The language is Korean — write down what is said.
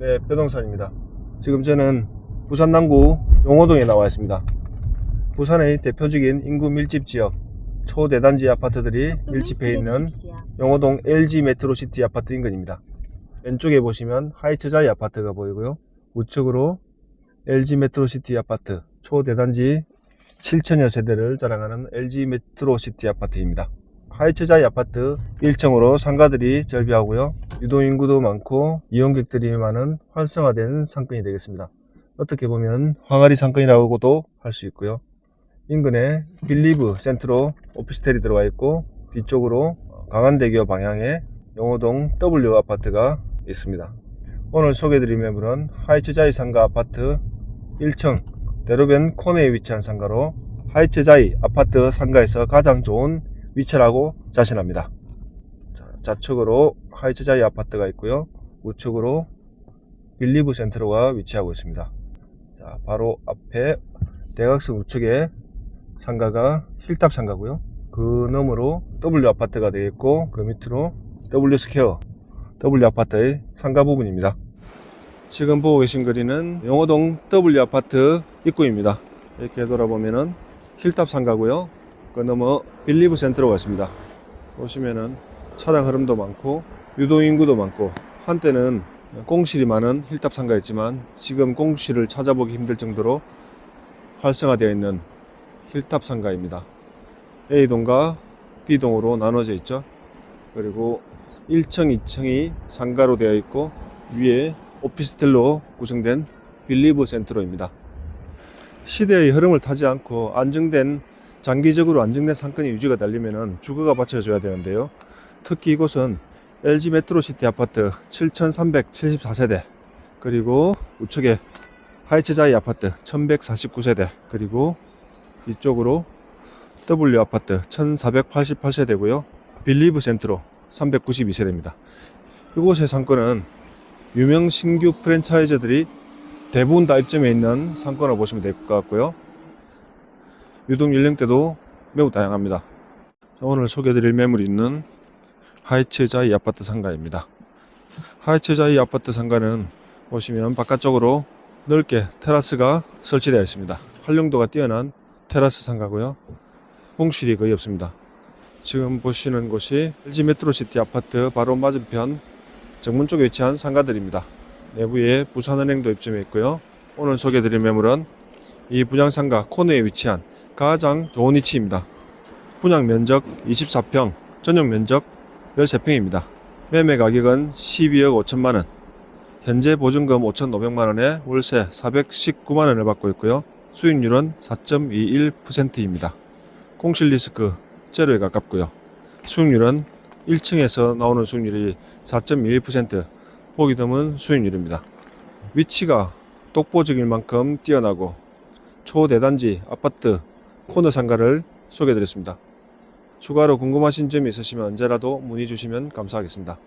네, 뼈동산입니다. 지금 저는 부산 남구 용호동에 나와 있습니다. 부산의 대표적인 인구 밀집 지역 초대단지 아파트들이 밀집해 있는 용호동 LG 메트로시티 아파트 인근입니다. 왼쪽에 보시면 하이츠자이 아파트가 보이고요. 우측으로 LG 메트로시티 아파트 초대단지 7천여 세대를 자랑하는 LG 메트로시티 아파트입니다. 하이츠자이 아파트 1층으로 상가들이 절비하고요. 유동 인구도 많고 이용객들이 많은 활성화된 상권이 되겠습니다. 어떻게 보면 항아리 상권이라고도 할 수 있고요. 인근에 빌리브 센트로 오피스텔이 들어와 있고 뒤쪽으로 강한대교 방향에 용호동 W 아파트가 있습니다. 오늘 소개해드릴 매물은 하이츠자이 상가 아파트 1층 대로변 코너에 위치한 상가로 하이츠자이 아파트 상가에서 가장 좋은 위치라고 자신합니다. 자, 좌측으로 하이츠자이 아파트가 있고요. 우측으로 빌리브 센트로가 위치하고 있습니다. 자, 바로 앞에 대각선 우측에 상가가 힐탑 상가고요. 그 너머로 W 아파트가 되어 있고 그 밑으로 W 스퀘어 W 아파트의 상가 부분입니다. 지금 보고 계신 거리는 용호동 W 아파트 입구입니다. 이렇게 돌아보면은 힐탑 상가고요. 그 너머 빌리브 센터로 갔습니다. 보시면은 차량 흐름도 많고 유동인구도 많고 한때는 공실이 많은 힐탑 상가였지만 지금 공실을 찾아보기 힘들 정도로 활성화되어 있는 힐탑 상가입니다. A동과 B동으로 나눠져 있죠. 그리고 1층, 2층이 상가로 되어 있고 위에 오피스텔로 구성된 빌리브 센트로입니다. 시대의 흐름을 타지 않고 안정된 장기적으로 안정된 상권이 유지가 되려면 주거가 받쳐줘야 되는데요. 특히 이곳은 LG 메트로시티 아파트 7,374세대 그리고 우측에 하이츠자이 아파트 1,149세대 그리고 뒤쪽으로 W 아파트 1,488세대고요. 빌리브 센트로 392세대입니다. 이곳의 상권은 유명 신규 프랜차이즈들이 대부분 다 입점해 있는 상권을 보시면 될 것 같고요. 유동 연령대도 매우 다양합니다. 오늘 소개드릴 매물이 있는 하이츠자이 아파트 상가입니다. 하이츠자이 아파트 상가는 보시면 바깥쪽으로 넓게 테라스가 설치되어 있습니다. 활용도가 뛰어난 테라스 상가고요. 공실이 거의 없습니다. 지금 보시는 곳이 LG 메트로시티 아파트 바로 맞은편 정문 쪽에 위치한 상가들입니다. 내부에 부산은행도 입점해 있고요. 오늘 소개드릴 매물은 이 분양상가 코너에 위치한 가장 좋은 위치입니다. 분양 면적 24평, 전용 면적 13평입니다. 매매 가격은 12억 5천만원, 현재 보증금 5,500만원에 월세 419만원을 받고 있고요. 수익률은 4.21%입니다. 공실 리스크 제로에 가깝고요. 수익률은 1층에서 나오는 수익률이 4.21%, 보기 드문 수익률입니다. 위치가 독보적일 만큼 뛰어나고 초대단지 아파트 코너 상가를 소개해드렸습니다. 추가로 궁금하신 점이 있으시면 언제라도 문의 주시면 감사하겠습니다.